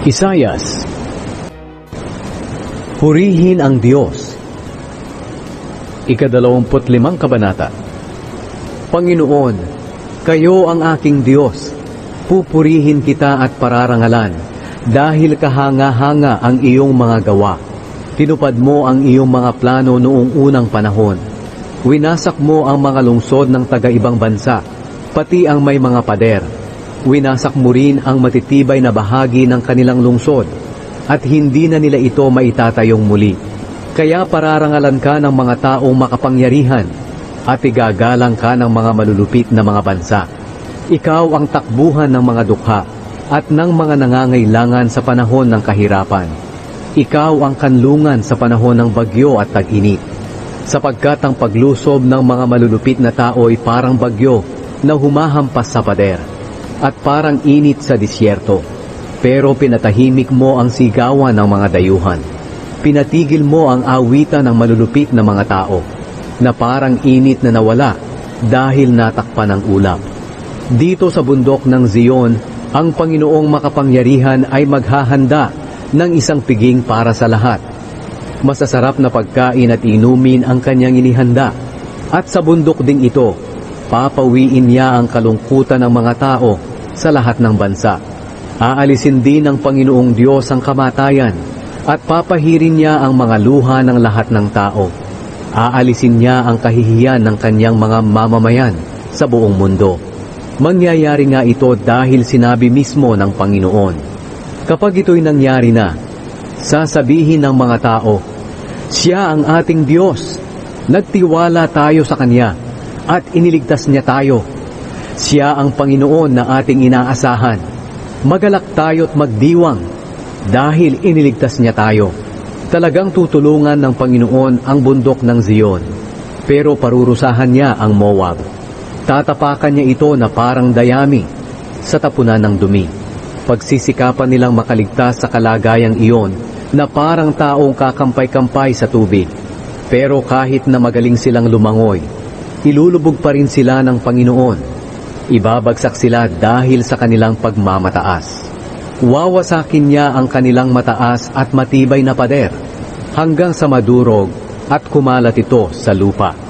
Isayas Purihin ang Diyos Ikadalawamput limang kabanata Panginoon, kayo ang aking Diyos. Pupurihin kita at pararangalan dahil kahanga-hanga ang iyong mga gawa. Tinupad mo ang iyong mga plano noong unang panahon. Winasak mo ang mga lungsod ng taga-ibang bansa, pati ang may mga pader. Winasak mo rin ang matitibay na bahagi ng kanilang lungsod, at hindi na nila ito maitatayong muli. Kaya pararangalan ka ng mga taong makapangyarihan, at igagalang ka ng mga malulupit na mga bansa. Ikaw ang takbuhan ng mga dukha, at ng mga nangangailangan sa panahon ng kahirapan. Ikaw ang kanlungan sa panahon ng bagyo at tag-init sapagkat ang paglusob ng mga malulupit na tao ay parang bagyo na humahampas sa pader at parang init sa disyerto. Pero pinatahimik mo ang sigawan ng mga dayuhan. Pinatigil mo ang awitan ng malulupit na mga tao na parang init na nawala dahil natakpan ng ulap. Dito sa bundok ng Zion, ang Panginoong makapangyarihan ay maghahanda ng isang piging para sa lahat masasarap na pagkain at inumin ang kanyang inihanda. At sa bundok ding ito, papawiin niya ang kalungkutan ng mga tao sa lahat ng bansa. Aalisin din ng Panginoong Diyos ang kamatayan at papahirin niya ang mga luha ng lahat ng tao. Aalisin niya ang kahihiyan ng kanyang mga mamamayan sa buong mundo. Mangyayari nga ito dahil sinabi mismo ng Panginoon. Kapag ito'y nangyari na, sasabihin ng mga tao, Siya ang ating Diyos. Nagtiwala tayo sa Kanya at iniligtas niya tayo. Siya ang Panginoon na ating inaasahan. Magalak tayo't magdiwang dahil iniligtas niya tayo. Talagang tutulungan ng Panginoon ang bundok ng Zion, pero parurusahan niya ang Moab. Tatapakan niya ito na parang dayami sa tapunan ng dumi pagsisikapan nilang makaligtas sa kalagayang iyon na parang taong kakampay-kampay sa tubig. Pero kahit na magaling silang lumangoy, ilulubog pa rin sila ng Panginoon. Ibabagsak sila dahil sa kanilang pagmamataas. Wawasakin niya ang kanilang mataas at matibay na pader hanggang sa madurog at kumalat ito sa lupa.